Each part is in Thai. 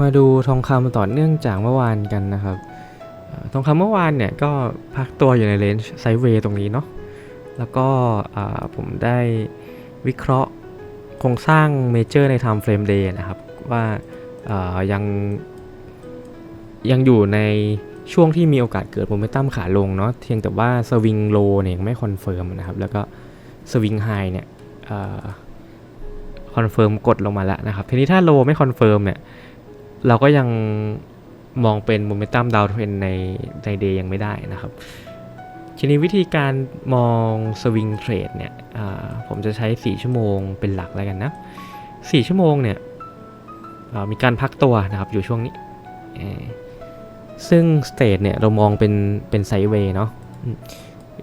มาดูทองคำต่อเนื่องจากเมื่อวานกันนะครับทองคำเมื่อวานเนี่ยก็พักตัวอยู่ในเลนจ์ไซด์เวย์ตรงนี้เนาะแล้วก็ผมได้วิเคราะห์โครงสร้างเมเจอร์ใน Time Frame Day นะครับว่าอ่ายังยังอยู่ในช่วงที่มีโอกาสเกิดโมเมนตัมขาลงเนาะเพียงแต่ว่าสวิงโลเนี่ยยังไม่คอนเฟิร์มนะครับ แล้วก็สวิงไฮเนี่ยคอนเฟิร์มกดลงมาแล้วนะครับ ทีนี้ถ้าโลไม่คอนเฟิร์มเนี่ย เราก็ยังมองเป็นโมเมนตัมดาวเทรนในในเดย์ยังไม่ได้นะครับทีนี้วิธีการมองสวิงเทรดเนี่ยผมจะใช้ 4 ชั่วโมงเป็นหลักแล้วกันนะ 4 ชั่วโมงเนี่ยมีการพักตัวนะครับอยู่ช่วงนี้ ซึ่งสเตทเนี่ยเรามองเป็นเป็นไซด์เวย์เนาะ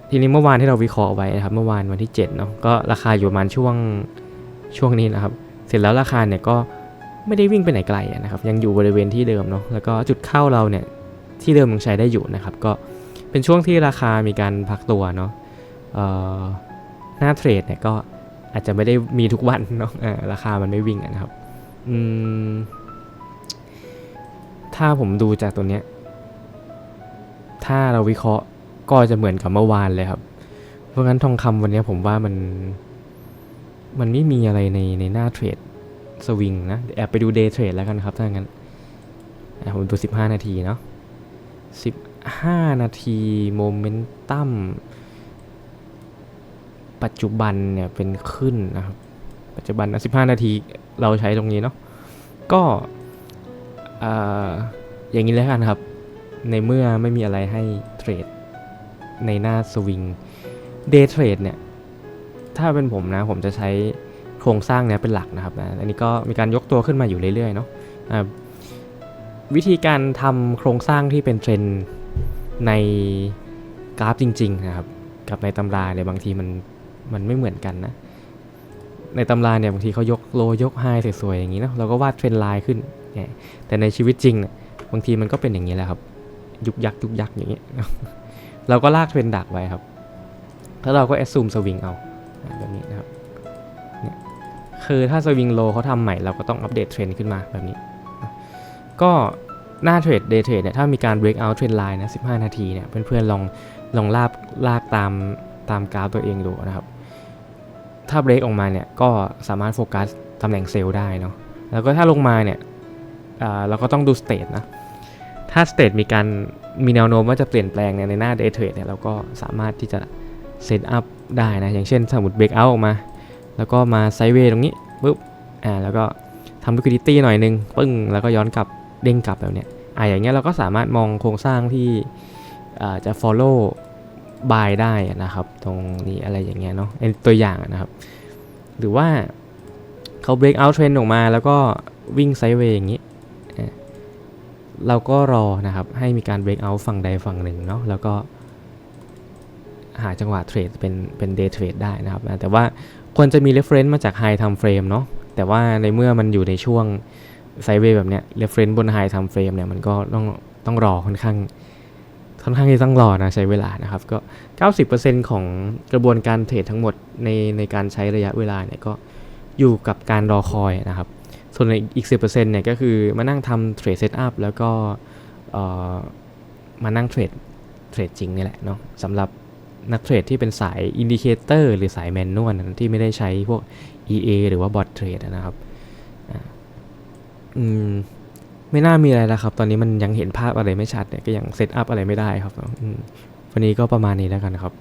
ทีนี้เมื่อวานที่เราวิเคราะห์ไว้นะครับ เมื่อวานวันที่7เนาะก็ราคาอยู่ประมาณช่วงช่วงนี้นะครับ เสร็จแล้วราคาเนี่ยก็ ไม่ได้วิ่งไปไหนไกลนะครับยังอยู่บริเวณที่เดิมเนาะแล้วก็จุดเข้าเราเนี่ยที่เดิมยังใช้ได้อยู่นะครับก็เป็นช่วงที่ราคามีการพักตัวเนาะหน้าเทรดเนี่ยก็อาจจะไม่ได้มีทุกวันเนาะราคามันไม่วิ่งนะครับถ้าผมดูจากตัวเนี้ยถ้าเราวิเคราะห์ก็จะเหมือนกับเมื่อวานเลยครับ เพราะงั้นทองคำวันนี้ผมว่ามัน มันไม่มีอะไรในในหน้าเทรด สวิงนะเดี๋ยวแอบไปดูเดย์เทรดแล้วกันครับถ้างั้นผมดู 15 นาทีเนาะ15 นาทีโมเมนตัมปัจจุบันเนี่ยเป็นขึ้นนะครับ ปัจจุบันนะ15 นาทีเราใช้ตรงนี้เนาะก็อ่าอย่างนี้แล้วกันครับ ในเมื่อไม่มีอะไรให้เทรดในหน้าสวิงเดย์เทรดเนี่ย ถ้าเป็นผมนะผมจะใช้ โครงสร้างเนี้ยเป็นหลักนะครับนะอันนี้ก็มีการยกตัวขึ้นมาอยู่เรื่อยๆเนาะอ่าวิธีการทำโครงสร้างที่เป็นเทรนในกราฟจริงๆนะครับ กับในตำราเนี่ยบางทีมันมันไม่เหมือนกันนะในตำราเนี่ยบางทีเขายกโลยกไฮสวยๆอย่างนี้เนาะเราก็วาดเทรนไลน์ขึ้นเนี่ยแต่ในชีวิตจริงเนี่ยบางทีมันก็เป็นอย่างนี้แหละครับ ยุกยักยุกยักอย่างนี้เราก็ลากเทรนดักไว้ครับ แล้วเราก็แอดซูมสวิงเอา คือถ้าสวิงโลเขาทำใหม่เราก็ต้องอัปเดตเทรนด์ขึ้นมาแบบนี้ ก็หน้าเทรดเดย์เทรดเนี่ยถ้ามีการ break out trend line นะ 15 นาทีเนี่ยเพื่อนๆลองลองลากลากตามตามกราฟตัวเองดูนะครับ ถ้า break ออกมาเนี่ยก็สามารถโฟกัสตำแหน่งเซลล์ได้เนาะแล้วก็ถ้าลงมาเนี่ยอ่าเราก็ต้องดูสเตทนะ ถ้าสเตทมีการมีแนวโน้มว่าจะเปลี่ยนแปลงในหน้า day trade เนี่ยเราก็สามารถที่จะเซตอัพได้นะ อย่างเช่นสมมติเบรกเอาออกมา แล้วก็มาไซเวย์ตรงนี้ปุ๊บอ่าแล้วก็ทำ liquidity หน่อยนึงปึ้งแล้วก็ย้อนกลับเด้งกลับแบบเนี้ยอ่าอย่างเงี้ยเราก็สามารถมองโครงสร้างที่จะ follow buy ได้นะครับ ตรงนี้อะไรอย่างเงี้ยเนาะเป็นตัวอย่างนะครับ หรือว่าเขา break out trend ออกมาแล้วก็วิ่งไซเวย์อย่างนี้อะเราก็รอนะครับ ให้มีการ break out ฝั่งใดฝั่งหนึ่งเนาะแล้วก็หาจังหวะเทรดเป็นเป็นเดย์เทรดได้นะครับนะแต่ว่า ควรจะมี reference มาจาก high time frame เนาะแต่ว่าในเมื่อมันอยู่ในช่วงไซเวย์แบบเนี้ย reference บน high time frame เนี่ยมันก็ต้องต้องรอค่อนข้างค่อนข้างที่ต้องรอนะใช้เวลานะครับก็ 90%ของกระบวนการเทรดทั้งหมดในในการใช้ระยะเวลาเนี่ยก็อยู่กับการรอคอยนะครับ ส่วนในอีก 10%เนี่ยก็คือมานั่งทำเทรดเซตอัพแล้วก็มานั่งเทรดเทรดจริงนี่แหละเนาะสำหรับ นักเทรดที่เป็นสายอินดิเคเตอร์หรือสายแมนนวลที่ไม่ได้ใช้พวก EA หรือว่าบอทเทรดนะครับอืมไม่น่ามีอะไรแล้วครับ ตอนนี้มันยังเห็นภาพอะไรไม่ชัดเนี่ยก็ยังเซตอัพอะไรไม่ได้ครับอืมวันนี้ก็ประมาณนี้แล้วกันครับ